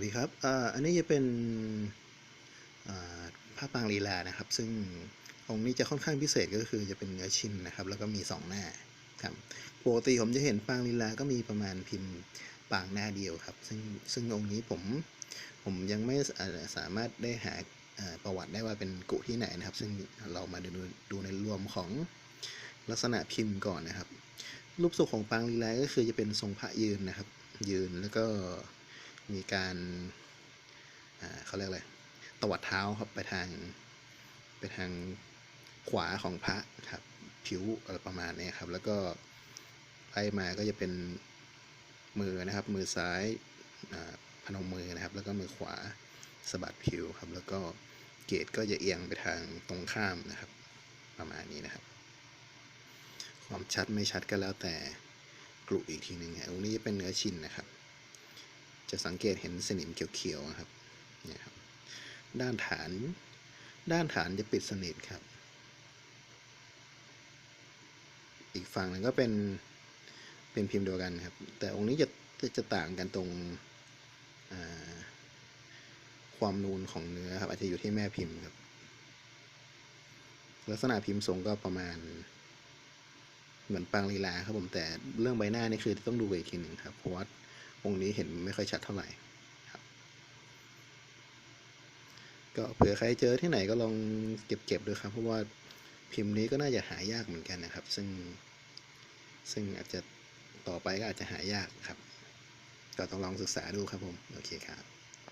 วัสดีครับอ่าอันนี้จะเป็นอ่าผ้าปางลีลานะครับ ซึ่งองค์นี้จะค่อนข้างพิเศษก็คือจะเป็นเนื้อชิ้นนะครับ แล้วก็มีสองหน้าครับปกติผมจะเห็นปางลีลาก็มีประมาณพิมพ์ปางหน้าเดียวครับ ซึ่งซึ่งองค์นี้ผมผมยังไม่สามารถได้หาอ่าประวัติได้ว่าเป็นกุที่ไหนนะครับ ซึ่งเรามาดูดูในรวมของลักษณะพิมพ์ก่อนนะครับ รูปทรงของปางลีลาก็คือจะเป็นทรงพระยืนนะครับ ยืนแล้วก็ มีการเขาเรียกอะไรตวัดเท้าครับไปทางไปทางขวาของพระครับผิวอะไรประมาณนี้ครับ แล้วก็ไล่มาก็จะเป็นมือนะครับ มือซ้ายพนมมือนะครับ แล้วก็มือขวาสะบัดผิวครับ แล้วก็เกตก็จะเอียงไปทางตรงข้ามนะครับ ประมาณนี้นะครับ ความชัดไม่ชัดก็แล้วแต่กลุ่อีกทีหนึ่งฮะตรงนี้จะเป็นเนื้อชิ้นนะครับ จะสังเกตเห็นสนิมเขียวๆนะครับเนี่ยครับ ด้านฐาน ด้านฐานจะปิดสนิทครับ อีกฝั่งหนึงก็เป็นเป็นพิมพ์เดียวกันครับ แต่องค์นี้จะจะต่างกันตรงความนูนของเนื้อครับ อาจจะอยู่ที่แม่พิมพ์ครับ ลักษณะพิมพ์ทรงก็ประมาณ เหมือนปางลีลาครับผมแต่เรื่องใบหน้านี่คือต้องดูอีกทีหนึ่งครับเพราะว่า องค์นี้เห็นไม่ค่อยชัดเท่าไหร่ครับก็เผื่อใครเจอที่ไหนก็ลองเก็บๆดูครับ เพราะว่าพิมพ์นี้ก็น่าจะหายากเหมือนกันนะครับ ซึ่งซึ่งอาจจะต่อไปก็อาจจะหายากครับ ก็ต้องลองศึกษาดูครับผม โอเคครับ